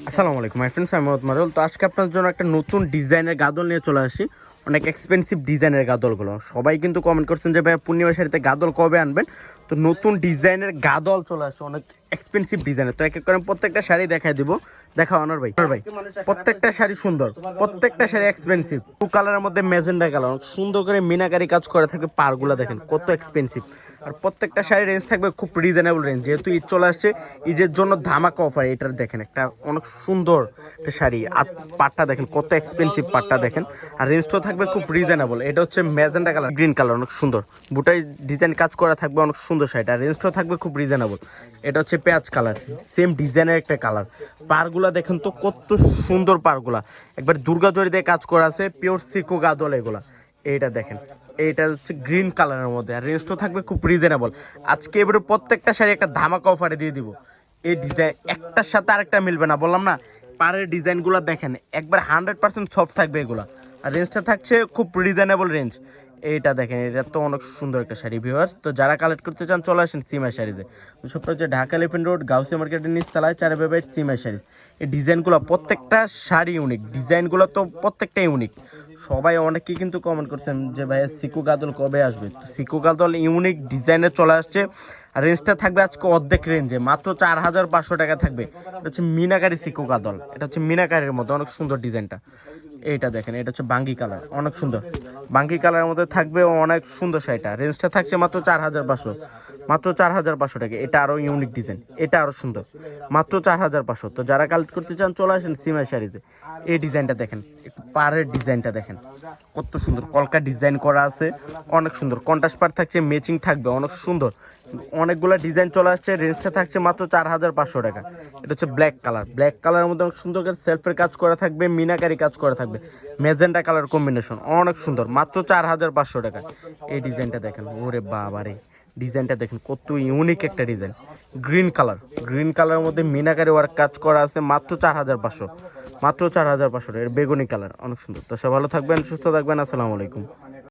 আসসালামু আলাইকুম my friends আমি মোহাম্মদ মারুল তো আজকে আপনার জন্য একটা নতুন ডিজাইনের গাদল নিয়ে চলে আসি। অনেক এক্সপেন্সিভ ডিজাইনের গাদলগুলো। সবাই কিন্তু কমেন্ট করছেন যে ভাই পূর্ণিমা শাড়িতে গাদল কবে আনবেন? তো নতুন ডিজাইনের গাদল চলে আসছে অনেক এক্সপেন্সিভ ডিজাইনের। তো এক এক করে প্রত্যেকটা শাড়ি দেখাই দিব। দেখা অনার ভাই। ভাই প্রত্যেকটা শাড়ি সুন্দর প্রত্যেকটা শাড়ি এক্সপেন্সিভ টু কালারের মধ্যে মেজেন্ডা কালার সুন্দর করে মিনাকারি কাজ করে থাকে পারগুলো দেখেন কত এক্সপেন্সিভ আর প্রত্যেকটা শাড়ির রেঞ্জ থাকবে খুব রিজনেবল রেঞ্জ যেহেতু ঈদ চলে আসছে, ঈদের জন্য ধামাকা অফার এটার দেখেন একটা অনেক সুন্দর একটা শাড়ি। আর পাটটা দেখেন, কত এক্সপেন্সিভ পাটটা দেখেন। আর রেঞ্জটাও থাকবে খুব রিজনেবল এটা হচ্ছে ম্যাজেন্ডা কালার গ্রিন কালার অনেক সুন্দর। বুটাই ডিজাইন কাজ করা থাকবে অনেক সুন্দর শাড়িটা। আর রেঞ্জটাও থাকবে খুব রিজনেবল এটা হচ্ছে পেঁয়াজ কালার সেম ডিজাইনের একটা কালার পারগুলা দেখেন তো কত সুন্দর পারগুলা একবার দুর্গা জরি দিয়ে কাজ করা আছে পিওর সিকো গাদল এগুলা। এইটা দেখেন। এইটা হচ্ছে গ্রিন কালারের মধ্যে। আর রেঞ্জটাও থাকবে খুব রিজনেবল আজকে এবারে প্রত্যেকটা শাড়ি একটা ধামাকা অফারে দিয়ে দিব। এই ডিজাইন একটার সাথে আরেকটা মিলবে না, বললাম না? পাড়ের ডিজাইনগুলো দেখেন, একবার হান্ড্রেড পার্সেন্ট সফট থাকবে এগুলা। আর রেঞ্জটা থাকছে খুব রিজনেবল রেঞ্জ এইটা দেখেন, এটা তো অনেক সুন্দর একটা শাড়ি ভিউয়ার্স তো যারা কালেক্ট করতে চান, চলে আসেন সিমা শাড়িজে। তো সবটা হচ্ছে ঢাকা লিফেন্ট রোড গাউসি মার্কেটের নিচ তলায়, চার বেবাইট সিমা শাড়িজ এই ডিজাইনগুলো প্রত্যেকটা শাড়ি ইউনিক ডিজাইনগুলো তো প্রত্যেকটাই ইউনিক সবাই অনেকে কিন্তু কমেন্ট করছেন যে ভাইয়া সিকু গাদল কবে আসবে? তো সিকু গাদল ইউনিক ডিজাইনে চলে আসছে। রেঞ্জটা থাকবে আজকে অর্ধেক রেঞ্জে মাত্র চার হাজার পাঁচশো টাকা থাকবে। এটা হচ্ছে মিনাকারি সিকু গাদল। এটা হচ্ছে মিনাকারির মধ্যে অনেক সুন্দর ডিজাইনটা এইটা দেখেন, এটা হচ্ছে বাঙ্গি কালার, অনেক সুন্দর। বাঙ্গি কালারের মধ্যে থাকবে অনেক সুন্দর শাড়িটা। রেঞ্জটা থাকছে মাত্র চার হাজার পাঁচশো। মাত্র চার হাজার পাঁচশো টাকা। এটা আরও ইউনিক ডিজাইন এটা আরও সুন্দর। মাত্র চার হাজার পাঁচশো। তো যারা কালেক্ট করতে চান, চলে আসেন সিমাই শাড়িতে। এই ডিজাইনটা দেখেন, একটু পাড়ের ডিজাইনটা দেখেন। কত সুন্দর, কলকা ডিজাইন করা আছে, অনেক সুন্দর। কন্ট্রাস্ট পার থাকছে ম্যাচিং থাকবে, অনেক সুন্দর। অনেকগুলো ডিজাইন চলে আসছে রেঞ্জটা থাকছে মাত্র চার হাজার পাঁচশো টাকা। এটা হচ্ছে ব্ল্যাক কালার ব্ল্যাক কালারের মধ্যে অনেক সুন্দর করে সেলফের কাজ করা থাকবে, মিনাকারি কাজ করা থাকবে। মেজেন্টা কালার কম্বিনেশন অনেক সুন্দর, মাত্র চার হাজার পাঁচশো টাকা। এই ডিজাইনটা দেখেন, ওরে বাবারে ডিজাইনটা দেখেন, কত ইউনিক একটা ডিজাইন। গ্রিন কালার গ্রিন কালারের মধ্যে মিনাকারি ওয়ার্ক কাজ করা আছে, মাত্র চার হাজার পাঁচশো। মাত্র চার হাজার পাঁচশো এর বেগুনি কালার অনেক সুন্দর। তো সব ভালো থাকবেন, সুস্থ থাকবেন, আসসালামু আলাইকুম।